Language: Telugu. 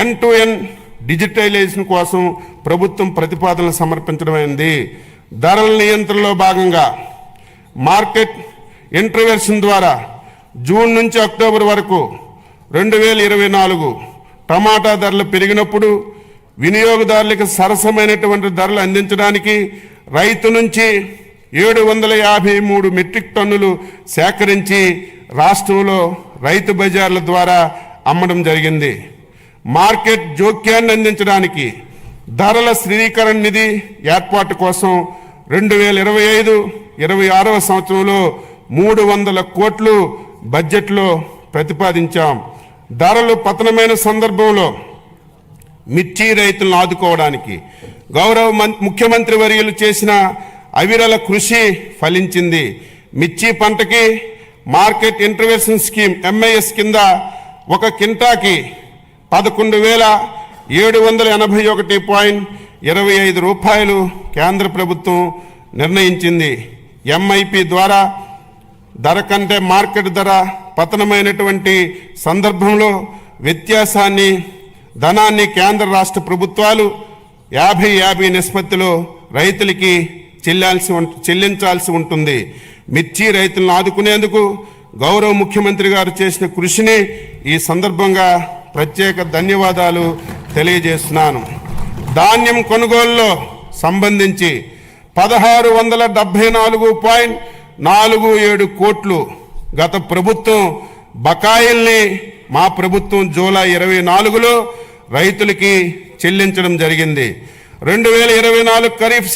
ఎన్ టు ఎన్ డిజిటలైజేషన్ కోసం ప్రభుత్వం ప్రతిపాదనలు సమర్పించడమైంది ధరల నియంత్రణలో భాగంగా మార్కెట్ ఇంటర్వెన్షన్ ద్వారా జూన్ నుంచి అక్టోబర్ వరకు రెండు వేల ఇరవై నాలుగు టమాటా ధరలు పెరిగినప్పుడు వినియోగదారులకు సరసమైనటువంటి ధరలు అందించడానికి రైతు నుంచి ఏడు వందల యాభై మూడు మెట్రిక్ టన్నులు సేకరించి రాష్ట్రంలో రైతు బజార్ల ద్వారా అమ్మడం జరిగింది. మార్కెట్ జోక్యాన్ని అందించడానికి ధరల స్థిరీకరణ నిధి ఏర్పాటు కోసం రెండు వేల ఇరవై ఐదు ఇరవై ఆరవ సంవత్సరంలో మూడు వందల కోట్లు బడ్జెట్లో ప్రతిపాదించాం. ధరలు పతనమైన సందర్భంలో మిర్చి రైతులను ఆదుకోవడానికి గౌరవ మం- ముఖ్యమంత్రి వర్యులు చేసిన అవిరల కృషి ఫలించింది. మిర్చి పంటకి మార్కెట్ ఇంటర్వెన్షన్ స్కీమ్ ఎంఐఎస్ కింద ఒక కింటాకి పదకొండు వేల ఏడు వందల ఎనభై ఒకటి పాయింట్ ఇరవై ఐదు రూపాయలు కేంద్ర ప్రభుత్వం నిర్ణయించింది. ఎంఐపి ద్వారా ధర కంటే మార్కెట్ ధర పతనమైనటువంటి సందర్భంలో వ్యత్యాసాన్ని ధనాన్ని కేంద్ర రాష్ట్ర ప్రభుత్వాలు యాభై యాభై నిష్పత్తిలో రైతులకి చెల్లాల్సి ఉం- చెల్లించాల్సి ఉంటుంది. మిర్చి రైతులను ఆదుకునేందుకు గౌరవ ముఖ్యమంత్రి గారు చేసిన కృషిని ఈ సందర్భంగా ప్రత్యేక ధన్యవాదాలు తెలియజేస్తున్నాను. ధాన్యం కొనుగోలులో సంబంధించి పదహారు వందల డెబ్భై నాలుగు పాయింట్ నాలుగు ఏడు కోట్లు గత ప్రభుత్వం బకాయిల్ని మా ప్రభుత్వం జూలై ఇరవై నాలుగులో రైతులకి చెల్లించడం జరిగింది. రెండు వేల ఇరవై నాలుగు ఖరీఫ్